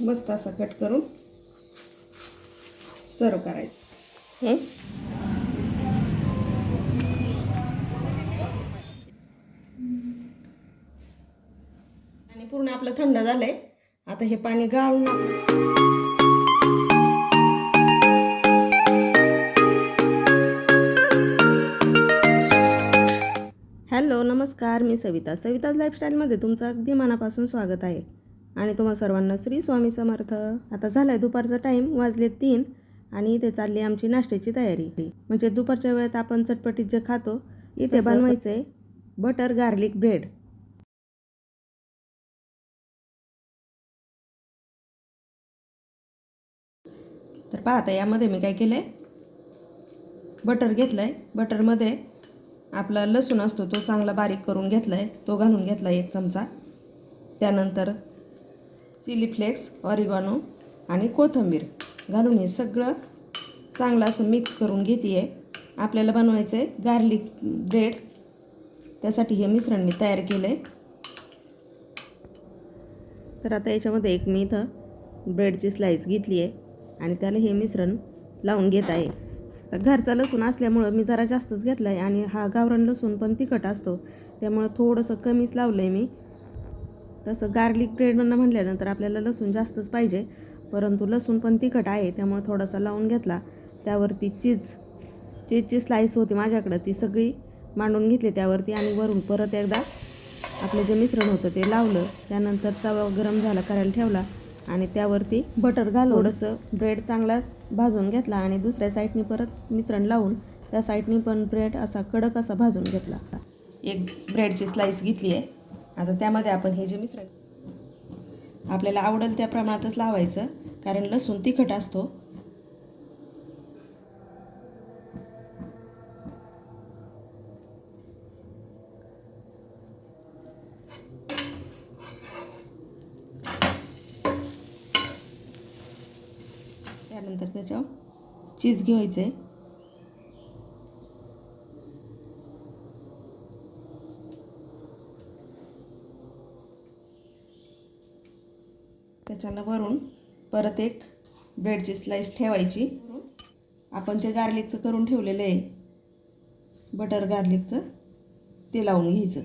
मस्त असा कट करून सर्व करायचं? आणि पूर्ण आपलं थंड झालंय. आता हे पाणी गाळून हॅलो नमस्कार. मी सविता. सविताज लाईफस्टाईलमध्ये तुमचं अगदी मनापासून स्वागत आहे. आणि तुम्हा सर्वांना श्री स्वामी समर्थ. आता झाला आहे दुपारचा टाईम वाजले तीन आणि इथे चालली आमची नाश्त्याची तयारी. म्हणजे दुपारच्या वेळेत आपण चटपटीत जे खातो इथे बनवायचं आहे बटर गार्लिक ब्रेड तर पाहता यामध्ये मी काय केलं आहे बटर घेतलं आहे बटरमध्ये आपला लसूण असतो तो चांगला बारीक करून घेतला आहे तो घालून घेतला आहे एक चमचा. त्यानंतर चिली फ्लेक्स ऑरिगॉनो आणि कोथिंबीर घालून हे सगळं चांगलं असं मिक्स करून घेते आहे आपल्याला बनवायचं आहे गार्लिक ब्रेड त्यासाठी हे मिश्रण मी तयार केलं आहे तर आता याच्यामध्ये एक मी इथं ब्रेडची स्लाईस घेतली आहे आणि त्याला हे मिश्रण लावून घेत आहे. तर घरचा लसूण असल्यामुळं मी जरा जास्तच घेतला आहे आणि हा गावरान लसूण पण तिखट असतो. त्यामुळं थोडंसं कमीच लावलं आहे मी. तसं गार्लिक ब्रेड म्हटल्यानंतर आपल्याला लसूण जास्तच पाहिजे. परंतु लसूण पण तिखट आहे त्यामुळे थोडासा लावून घेतला. त्यावरती चीज चीजची स्लाईस होती माझ्याकडं ती सगळी मांडून घेतली त्यावरती आणि वरून परत एकदा आपलं जे मिश्रण होतं ते लावलं. त्यानंतर तवा गरम झाला करायला ठेवला आणि त्यावरती बटर घालून थोडंसं ब्रेड चांगला भाजून घेतला आणि दुसऱ्या साईडनी परत मिश्रण लावून त्या साईडनी पण ब्रेड असा कडक असा भाजून घेतला. एक ब्रेडची स्लाईस घेतली आहे. आता त्यामध्ये आपण हे जे मिश्रण आपल्याला आवडेल त्या प्रमाणातच लावायचं कारण लसूण तिखट असतो. त्यानंतर त्याच्यावर चीज घ्यायचं आहे त्याच्यानं वरून परत एक ब्रेडची स्लाईस ठेवायची. आपण जे गार्लिकचं करून ठेवलेलं आहे बटर गार्लिकचं ते लावून घ्यायचं.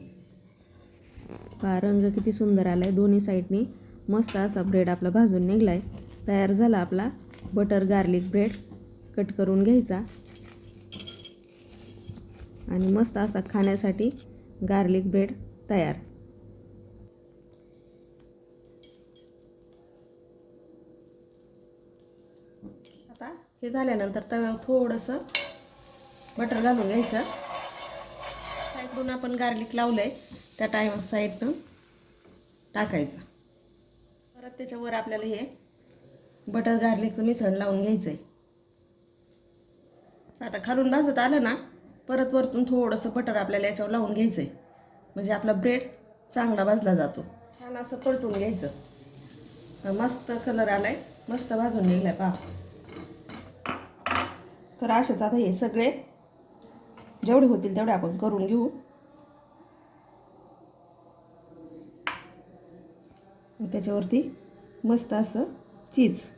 पहा रंग किती सुंदर आला आहे दोन्ही साईडनी मस्त असा ब्रेड आपला भाजून निघला आहे तयार झाला आपला बटर गार्लिक ब्रेड कट करून घ्यायचा. आणि मस्त असा खाण्यासाठी गार्लिक ब्रेड तयार आता हे झाल्यानंतर तव्यावर थोडंसं बटर घालून घ्यायचं. साईडून आपण गार्लिक लावलं आहे त्या टाईम साईडनं टाकायचं. परत त्याच्यावर आपल्याला हे बटर गार्लिकचं मिसळ लावून घ्यायचं आहे आता खालून भाजत आलं ना परत वरतून थोडंसं बटर आपल्याला याच्यावर लावून घ्यायचं आहे म्हणजे आपला ब्रेड चांगला भाजला जातो. छान असं पलटून घ्यायचं. मस्त कलर आलाय. मस्त भाजून निघलाय पहा. तर असेच आता हे सगळे जेवढे होतील तेवढे आपण करून घेऊ. त्याच्यावरती मस्त असं चीज.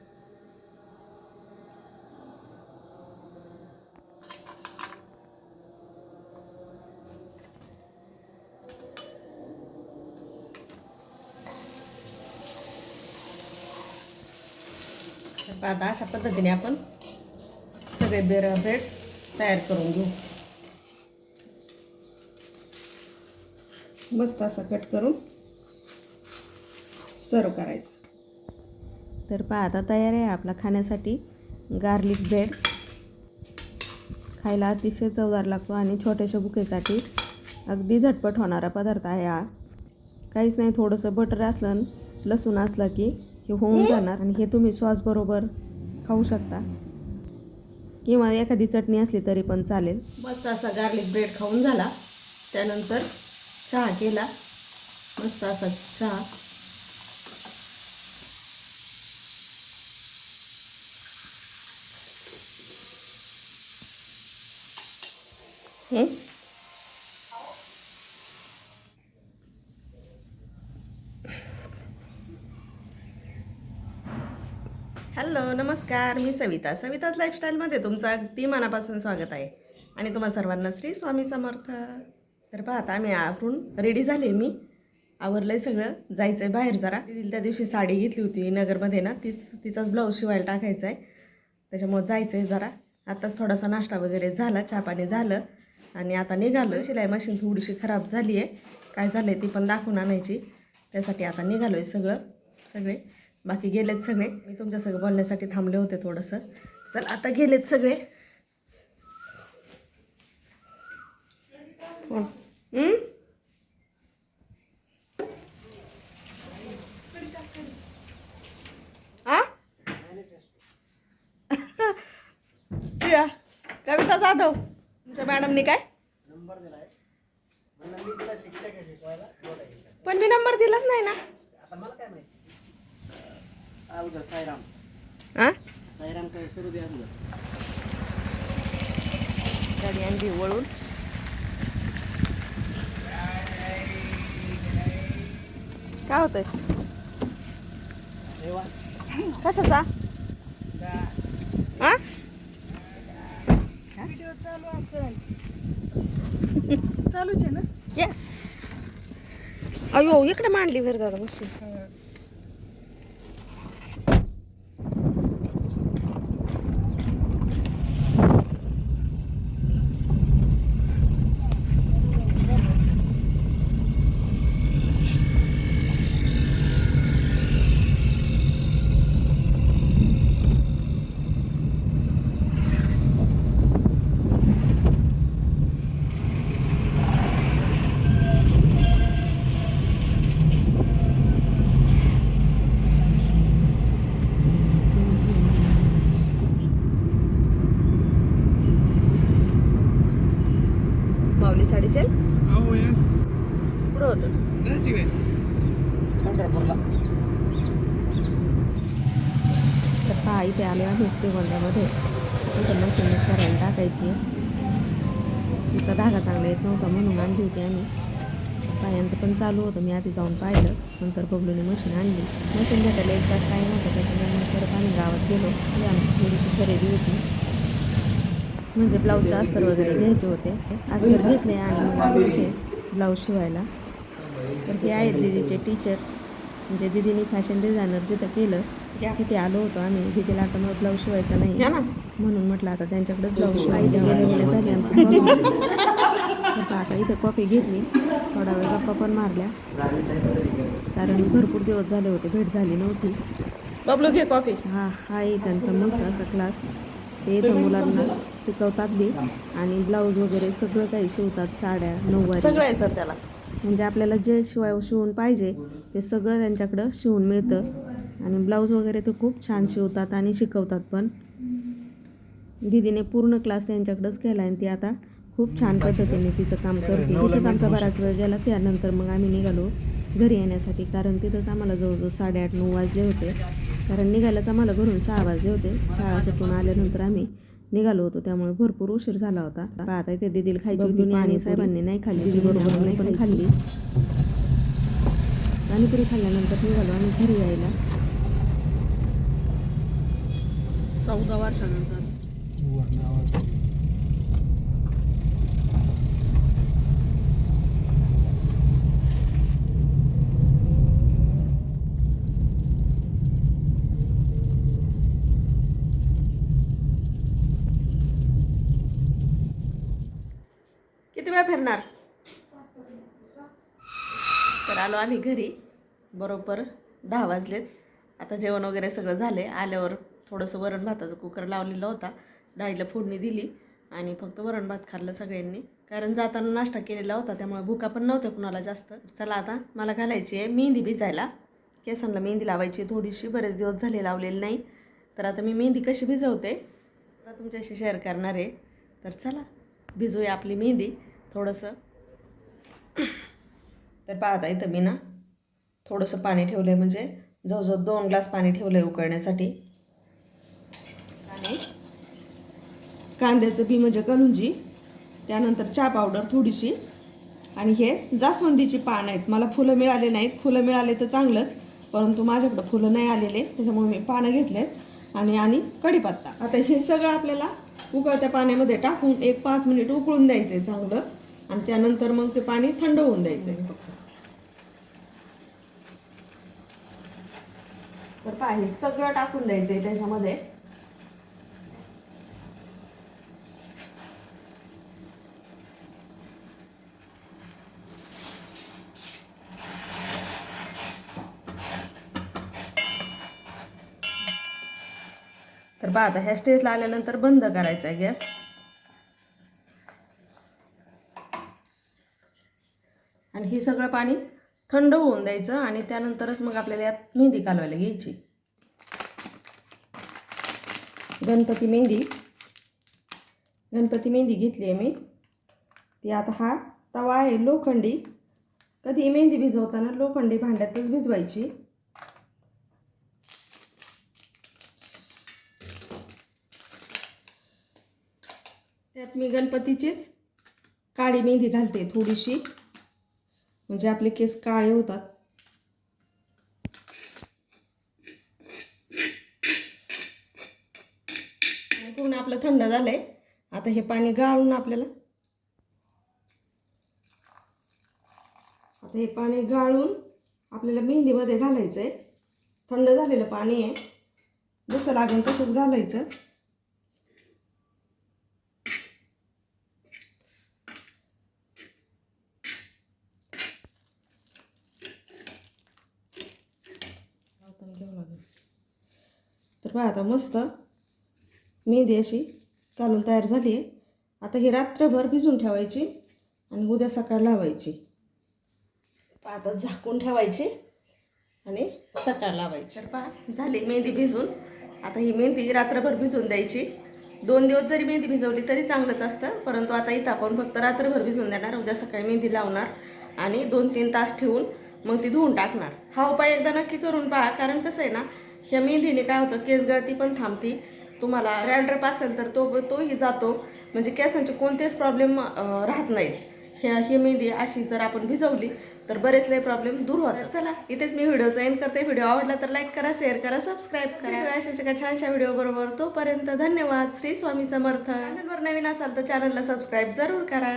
तर आता अशा पद्धतीने आपण सगळे ब्रेड तयार करून घेऊ. मस्त असं कट करून सर्व करायचं. तर पहा आता तयार आहे आपला खाण्यासाठी गार्लिक ब्रेड. खायला अतिशय चवदार लागतो आणि छोट्याशा बुकेसाठी अगदी झटपट होणारा पदार्थ आहे हा. काहीच नाही थोडंसं बटर असलं लसूण असलं की हे होऊन जाणार आणि हे तुम्ही सॉसबरोबर खाऊ शकता. किंवा एखादी चटणी असली तरी पण चालेल. मस्त असा गार्लिक ब्रेड खाऊन झाला. त्यानंतर चहा केला. मस्त असा चहा. हं? हॅलो नमस्कार मी सविता. सविताज लाईफस्टाईलमध्ये तुमचं अगदी मनापासून स्वागत आहे. आणि तुम्हा सर्वांना श्री स्वामी समर्थ. तर पाहता आम्ही आवरून रेडी झाले मी. आवरलंय सगळं. जायचं आहे बाहेर जरा. त्या दिवशी साडी घेतली होती नगरमध्ये ना. तीच तिचाच ब्लाऊज शिवायला टाकायचा आहे. त्याच्यामुळं जायचं आहे जरा. आत्ताच थोडासा नाश्ता वगैरे झाला चहा पाणी झालं. आणि आता निघालो शिलाई मशीन थोडीशी खराब झाली आहे काय झालं आहे ती पण दाखवून आणायची. त्यासाठी आता निघालो आहे सगळं. सगळे. बाकी गेलेत सगळे. मी तुमच्या सगळं बोलण्यासाठी थांबले होते थोडंसं. चल आता गेलेत सगळे. हं? कविता जाधव तुमच्या मॅडमनी काय? पण मी नंबर दिलाच नाही ना. हा साईराम काय गाडी आणली वळून. काय होतंय? कशाचा? हा चालू असेल. चालूच आहे ना? येस अयो इकडे मांडली बरं दादा मशीन माऊली साडीचेल यस पुढं होतं? तर पहा इथे आलो आम्ही श्रीगोंद्यामध्ये इथं मशीन करायला टाकायची. तिचा धागा चांगला येत नव्हता म्हणून आणली होती आम्ही. पायांचं पण चालू होतं. मी आधी जाऊन पाहिलं. नंतर बबलूने मशीन आणली. मशीन भेटायला एक तास टाईम होता. त्याच्यामुळे मग परत आम्ही गावात गेलो. ही आमची थोडीशी खरेदी होती. म्हणजे ब्लाऊजचे अस्तर वगैरे घ्यायचे होते. अस्तर घेतले आणि मग आलो इथे ब्लाऊज शिवायला. तर हे आहेत दिदीचे टीचर म्हणजे दिदीने फॅशन डिझायनर जिथं केलं तिथे आलो होतो आम्ही. दिदीला आता मग ब्लाऊज शिवायचा नाही. म्हणून म्हटलं आता त्यांच्याकडेच ब्लाऊज गेले गेले झाली आमची आता इथं कॉफी घेतली. थोडा वेळ गप्पा पण मारल्या. कारण भरपूर दिवस झाले होते भेट झाली नव्हती. बबलू घे कॉफी हा हा आहे त्यांचा मस्त असा क्लास ते इथं मुलांना. शिकवतात बी. आणि ब्लाऊज वगैरे सगळं काही शिवतात साड्या नऊवारी. सगळं आहे सर त्याला. म्हणजे आपल्याला जे शिवाय शिवून पाहिजे ते सगळं त्यांच्याकडं शिवून मिळतं. आणि ब्लाऊज वगैरे ते खूप छान शिवतात आणि शिकवतात पण. दीदीने पूर्ण क्लास त्यांच्याकडंच केला आणि ती आता खूप छान पद्धतीने तिचं काम करते. तिथंच आमचा बराच वेळ गेला त्यानंतर मग आम्ही निघालो घरी येण्यासाठी. कारण तिथंच आम्हाला जवळजवळ साडेआठ नऊ वाजले होते. कारण निघायलाच आम्हाला घरून सहा वाजले होते. शाळा सुटून आल्यानंतर आम्ही निघालो होतो त्यामुळे भरपूर उशीर झाला होता. आता इथे दिदीला खायची होती आणि साहेबांनी नाही खाल्ली दिदी बरोबर नाही पण खाल्ली. पाणीपुरी खाल्ल्यानंतर निघालो आम्ही घरी यायला. चौदा वर्षानंतर किती वेळ फिरणार? तर आलो आम्ही घरी. बरोबर दहा वाजलेत. आता जेवण वगैरे सगळं झाले आल्यावर थोडंसं वरण भाताचा कुकर लावलेला होता. डाळीला फोडणी दिली आणि फक्त वरण भात खाल्लं सगळ्यांनी. कारण जाताना नाश्ता केलेला होता त्यामुळे भुका पण नव्हत्या कुणाला जास्त. चला आता मला घालायची आहे मेहंदी भिजायला. केसांना मेहंदी लावायची. थोडीशी बरेच दिवस झाले लावलेली नाही. तर आता मी मेहंदी कशी भिजवते? तुमच्याशी शेअर करणार आहे. तर चला भिजूया आपली मेहंदी. थोडंसं. तर पाहता इथं मी ना थोडंसं पाणी ठेवलं आहे म्हणजे जवळजवळ दोन ग्लास पाणी ठेवलं आहे उकळण्यासाठी. आणि कांद्याचं बी म्हणजे कलुंजी त्यानंतर चहा पावडर थोडीशी आणि हे जास्वंदीची पानं आहेत. मला फुलं मिळाले नाहीत. फुलं मिळाले तर चांगलंच परंतु माझ्याकडं फुलं नाही आलेले त्याच्यामुळे मी पानं घेतलेत. आणि आणि कढीपत्ता. आता हे सगळं आपल्याला उकळत्या पाण्यामध्ये टाकून एक पाच मिनिट उकळून द्यायचं आहे चांगलं. आणि त्यानंतर मग ते पाणी थंड होऊन द्यायचं आहे तर पाणी सगळं टाकून द्यायचंय त्याच्यामध्ये. तर बा आता ह्या स्टेजला आल्यानंतर बंद करायचा आहे गॅस. आणि हे सगळं पाणी थंड होऊन द्यायचं आणि त्यानंतरच मग आपल्याला यात मेहंदी कालवायला घ्यायची. गणपती मेहंदी. गणपती मेहंदी घेतली आहे मी. ती आता हा तवा आहे लोखंडी. कधी मेहंदी भिजवताना लोखंडी भांड्यातच भिजवायची. त्यात मी गणपतीचीच काळी मेहंदी घालते थोडीशी. म्हणजे आपले केस काळे होतात. पूर्ण आपलं थंड झालंय. आता हे पाणी गाळून आपल्याला. आता हे पाणी गाळून आपल्याला मेहंदीमध्ये घालायचं आहे थंड झालेलं पाणी आहे. जसं लागेल तसंच घालायचं लावताना घ्यावं लागेल तर पहा आता मस्त. मेहंदी अशी घालून तयार झाली आहे. आता ही रात्रभर भिजून ठेवायची आणि उद्या सकाळ लावायची. पहा आता झाकून ठेवायची आणि सकाळ लावायची. तर पहा झाली मेहंदी भिजून. आता ही मेहंदी रात्रभर भिजून द्यायची. दोन दिवस जरी मेहंदी भिजवली तरी चांगलंच असतं परंतु आता इथं आपण फक्त रात्रभर भिजून देणार उद्या सकाळी मेहंदी लावणार आणि दोन तीन तास ठेवून मग ती धुवून टाकणार. हा उपाय एकदा नक्की करून पहा कारण कसं आहे ना ह्या मेहंदीने काय होतं केस गळती पण थांबती. तुम्हाला रॅन्ड्रप असेल तर तो तोही जातो. म्हणजे केसांचे कोणतेच प्रॉब्लेम राहत नाहीत ह्या ही मेहंदी अशी जर आपण भिजवली तर बरेच लय प्रॉब्लेम दूर होतात. चला इथेच मी व्हिडिओचा एंड करते. व्हिडिओ आवडला तर लाईक करा शेअर करा सबस्क्राईब करा. अशाच एका छानशा व्हिडिओ बरोबर तोपर्यंत धन्यवाद. श्री स्वामी समर्थ. चॅनलवर नवीन असाल तर चॅनलला सबस्क्राईब जरूर करा.